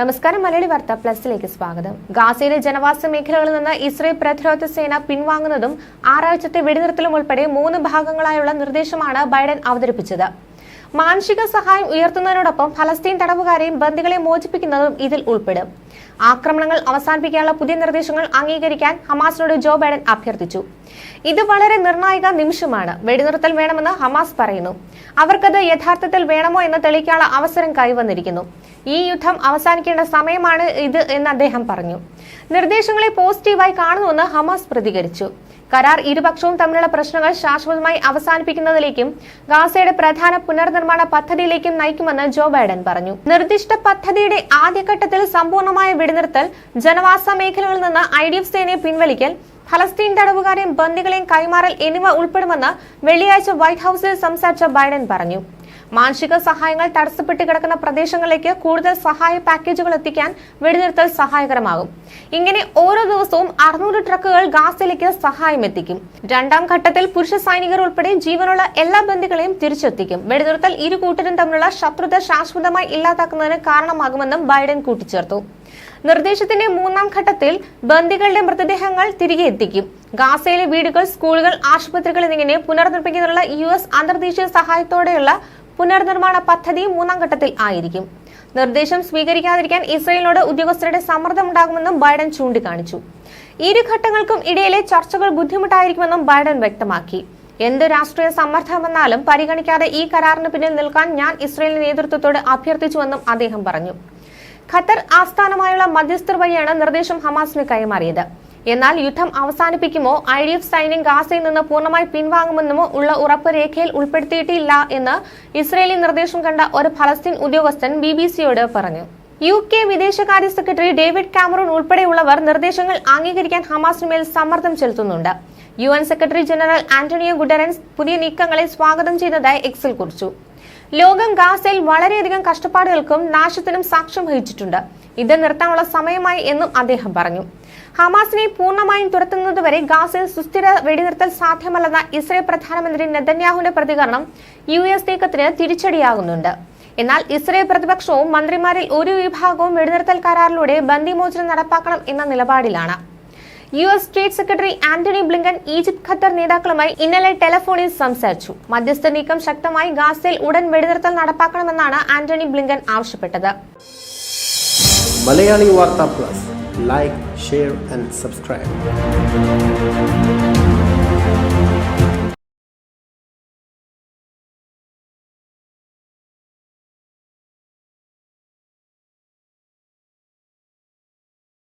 നമസ്കാരം. മലയാളി വാർത്ത പ്ലസിലേക്ക് സ്വാഗതം. ഗാസയിലെ ജനവാസ മേഖലകളിൽ നിന്ന് ഇസ്രയേൽ പ്രതിരോധ സേന പിൻവാങ്ങുന്നതും ആറാഴ്ചത്തെ വെടിനിർത്തലും ഉൾപ്പെടെ മൂന്ന് ഭാഗങ്ങളായുള്ള നിർദ്ദേശമാണ് ബൈഡൻ അവതരിപ്പിച്ചത്. മാനുഷിക സഹായം ഉയർത്തുന്നതിനോടൊപ്പം ഫലസ്തീൻ തടവുകാരെയും ബന്ദികളെ മോചിപ്പിക്കുന്നതും ഇതിൽ ഉൾപ്പെടും. ആക്രമണങ്ങൾ അവസാനിപ്പിക്കാനുള്ള പുതിയ നിർദ്ദേശങ്ങൾ അംഗീകരിക്കാൻ ഹമാസിനോട് ജോ ബൈഡൻ അഭ്യർത്ഥിച്ചു. ഇത് വളരെ നിർണായക നിമിഷമാണ്. വെടിനിർത്തൽ വേണമെന്ന് ഹമാസ് പറയുന്നു. അവർക്കത് യഥാർത്ഥത്തിൽ വേണമോ എന്ന് തെളിയിക്കാനുള്ള അവസരം കൈവന്നിരിക്കുന്നു. ഈ യുദ്ധം അവസാനിക്കേണ്ട സമയമാണ് ഇത് എന്ന് അദ്ദേഹം പറഞ്ഞു. നിർദ്ദേശങ്ങളെ പോസിറ്റീവായി കാണുന്നുവെന്ന് ഹമാസ് പ്രതികരിച്ചു. കരാർ ഇരുപക്ഷവും തമ്മിലുള്ള പ്രശ്നങ്ങൾ ശാശ്വതമായി അവസാനിപ്പിക്കുന്നതിലേക്കും ഗാസയുടെ പ്രധാന പുനർനിർമ്മാണ പദ്ധതിയിലേക്കും നയിക്കുമെന്ന് ജോ ബൈഡൻ പറഞ്ഞു. നിർദ്ദിഷ്ട പദ്ധതിയുടെ ആദ്യഘട്ടത്തിൽ സമ്പൂർണമായ വെടിനിർത്തൽ ജനവാസ മേഖലകളിൽ നിന്ന് ഐ ഡി എഫ് സേനയെ പിൻവലിക്കൽ ഫലസ്തീൻ തടവുകാരെയും ബന്ദികളെയും കൈമാറൽ എന്നിവ ഉൾപ്പെടുമെന്ന് വെള്ളിയാഴ്ച വൈറ്റ് ഹൌസിൽ സംസാരിച്ച ബൈഡൻ പറഞ്ഞു. മാനുഷിക സഹായങ്ങൾ തടസ്സപ്പെട്ട് കിടക്കുന്ന പ്രദേശങ്ങളിലേക്ക് കൂടുതൽ സഹായ പാക്കേജുകൾ എത്തിക്കാൻ വെടിനിർത്തൽ സഹായകരമാകും. ഇങ്ങനെ ഓരോ ദിവസവും അറുന്നൂറ് ട്രക്കുകൾ ഗാസയിലേക്ക് സഹായം എത്തിക്കും. രണ്ടാം ഘട്ടത്തിൽ പുരുഷ സൈനികർ ഉൾപ്പെടെ ജീവനുള്ള എല്ലാ ബന്ധുക്കളെയും തിരിച്ചെത്തിക്കും. വെടിനിർത്തൽ ഇരു കൂട്ടരും തമ്മിലുള്ള ശത്രുത ശാശ്വതമായി ഇല്ലാതാക്കുന്നതിന് കാരണമാകുമെന്നും ബൈഡൻ കൂട്ടിച്ചേർത്തു. നിർദ്ദേശത്തിന്റെ മൂന്നാം ഘട്ടത്തിൽ ബന്ദികളുടെ മൃതദേഹങ്ങൾ തിരികെ എത്തിക്കും. ഗാസയിലെ വീടുകൾ സ്കൂളുകൾ ആശുപത്രികൾ എന്നിങ്ങനെ പുനർനിർമ്മിക്കുന്നതിനുള്ള യു എസ് അന്തർദേശീയ സഹായത്തോടെയുള്ള പുനർനിർമ്മാണ പദ്ധതി മൂന്നാം ഘട്ടത്തിൽ ആയിരിക്കും. നിർദ്ദേശം സ്വീകരിക്കാതിരിക്കാൻ ഇസ്രയേലിനോട് ഉദ്യോഗസ്ഥരുടെ സമ്മർദ്ദമുണ്ടാകുമെന്നും ബൈഡൻ ചൂണ്ടിക്കാണിച്ചു. ഇരു ഘട്ടങ്ങൾക്കും ഇടയിലെ ചർച്ചകൾ ബുദ്ധിമുട്ടായിരിക്കുമെന്നും ബൈഡൻ വ്യക്തമാക്കി. എന്ത് രാഷ്ട്രീയ സമ്മർദ്ദം വന്നാലും പരിഗണിക്കാതെ ഈ കരാറിന് പിന്നിൽ നിൽക്കാൻ ഞാൻ ഇസ്രയേൽ നേതൃത്വത്തോട് അഭ്യർത്ഥിച്ചുവെന്നും അദ്ദേഹം പറഞ്ഞു. ഖത്തർ ആസ്ഥാനമായുള്ള മധ്യസ്ഥർ വഴിയാണ് നിർദ്ദേശം ഹമാസിന് കൈമാറിയത്. എന്നാൽ യുദ്ധം അവസാനിപ്പിക്കുമോ? ഐ ഡി എഫ് സൈന്യം ഗാസയിൽ നിന്ന് പൂർണമായി പിൻവാങ്ങുമെന്നും ഉള്ള ഉറപ്പ് രേഖയിൽ ഉൾപ്പെടുത്തിയിട്ടില്ല എന്ന് ഇസ്രയേലി നിർദ്ദേശം കണ്ട ഒരു ഫലസ്തീൻ ഉദ്യോഗസ്ഥൻ ബി ബി സിയോട് പറഞ്ഞു. യു കെ വിദേശകാര്യ സെക്രട്ടറി ഡേവിഡ് കാമറൂൺ ഉൾപ്പെടെയുള്ളവർ നിർദ്ദേശങ്ങൾ അംഗീകരിക്കാൻ ഹമാസിനുമേൽ സമ്മർദ്ദം ചെലുത്തുന്നുണ്ട്. U secretary general Antonio Guterres പുതിയ നീക്കങ്ങളെ സ്വാഗതം ചെയ്തതായി എക്സിൽ കുറിച്ചു. ലോകം ഗാസയിൽ വളരെയധികം കഷ്ടപ്പാടുകൾക്കും നാശത്തിനും സാക്ഷ്യം വഹിച്ചിട്ടുണ്ട്. ഇത് നിർത്താനുള്ള സമയമായി എന്നും അദ്ദേഹം പറഞ്ഞു. ഹമാസിനെ പൂർണമായും തുരത്തുന്നതുവരെ ഗാസയിൽ സുസ്ഥിര വെടിനിർത്തൽ സാധ്യമല്ലെന്ന ഇസ്രയേൽ പ്രധാനമന്ത്രി നെതന്യാഹുവിന്റെ പ്രതികരണം യു എസ് നീക്കത്തിന് തിരിച്ചടിയാകുന്നുണ്ട്. എന്നാൽ ഇസ്രയേൽ പ്രതിപക്ഷവും മന്ത്രിമാരിൽ ഒരു വിഭാഗവും വെടിനിർത്തൽ കരാറിലൂടെ ബന്ദിമോചനം നടപ്പാക്കണം എന്ന നിലപാടിലാണ്. U S state secretary Antony Blinken Egypt Qatar നേതാക്കളുമായി ഇന്നലെ ടെലഫോണിൽ സംസാരിച്ചു. മധ്യസ്ഥ നീക്കം ശക്തമായി ഗാസയിൽ ഉടൻ വെടിനിർത്തൽ നടപ്പാക്കണമെന്നാണ് ആന്റണി ബ്ലിങ്കൻ ആവശ്യപ്പെട്ടത്. Malayali Vartha plus. Like share and subscribe